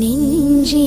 നെഞ്ചേ